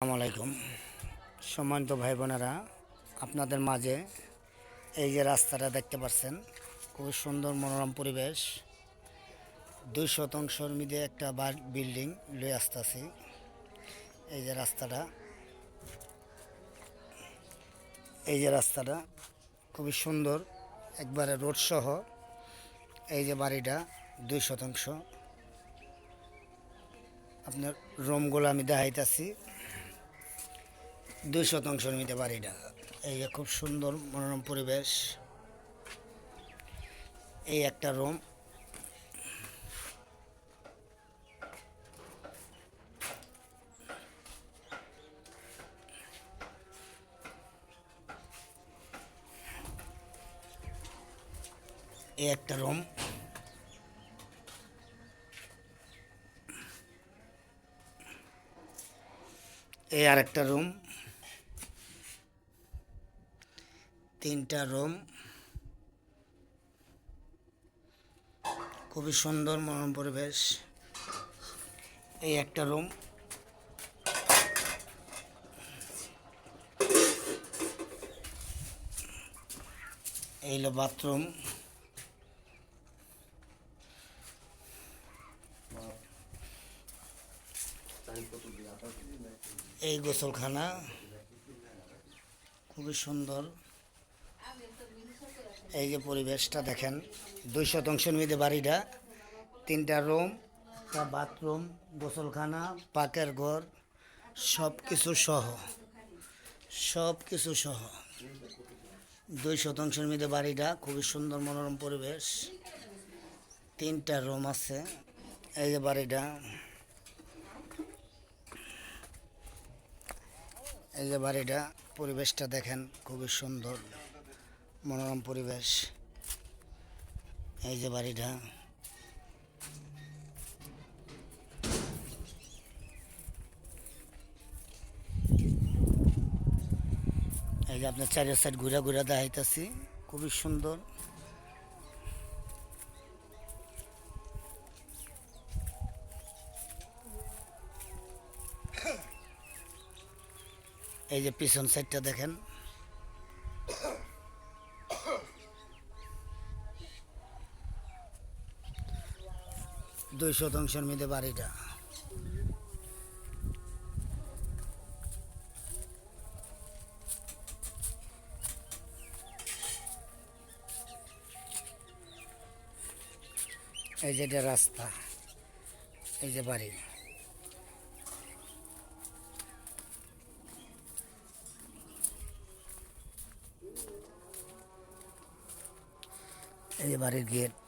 আসসালামু আলাইকুম। সম্মানিত ভাই বোনেরা আপনাদের মাঝে এই যে রাস্তাটা দেখতে পাচ্ছেন, খুবই সুন্দর মনোরম পরিবেশ। দুই শতাংশর মধ্যে একটা বিল্ডিং লয়ে আসতেছি। এই যে রাস্তাটা, এই যে রাস্তাটা খুবই সুন্দর, একবারে রোড সহ। এই যে বাড়িটা, দুই শতাংশ। আপনার রুমগুলো আমি দেখাইতেছি। দুই শতাংশের পারি বাড়িটা এই খুব সুন্দর মনোরম পরিবেশ। এই একটা রুম। এই একটা রুম। এই আর একটা রুম। তিনটা রুম। খুবই সুন্দর মনোরম পরিবেশ। এই একটা রুম। এই হলো বাথরুম। এই গোসলখানা। খুবই সুন্দর। এই যে পরিবেশটা দেখেন, দুই শতাংশের মধ্যে বাড়িটা, তিনটা রুম বাথরুম, গোসলখানা, পাকের ঘর সব কিছু সহ সব কিছু সহ। দুই শতাংশের মধ্যে বাড়িটা, খুবই সুন্দর মনোরম পরিবেশ। তিনটা রুম আছে, এই যে বাড়িটা। এই যে বাড়িটা, পরিবেশটা দেখেন খুবই সুন্দর। মনোরম পরিবেশ। এই যে বাড়িটা। এই যে আপনার চারের সাইড ঘুরে ঘুরে দেখাইতেছি। খুবই সুন্দর। এই যে পিছন সাইডটা দেখেন। দুই শতাংশের মধ্যে বাড়িটা। এই যে এটা রাস্তা, এই যে বাড়ি। এই যে বাড়ির গেট।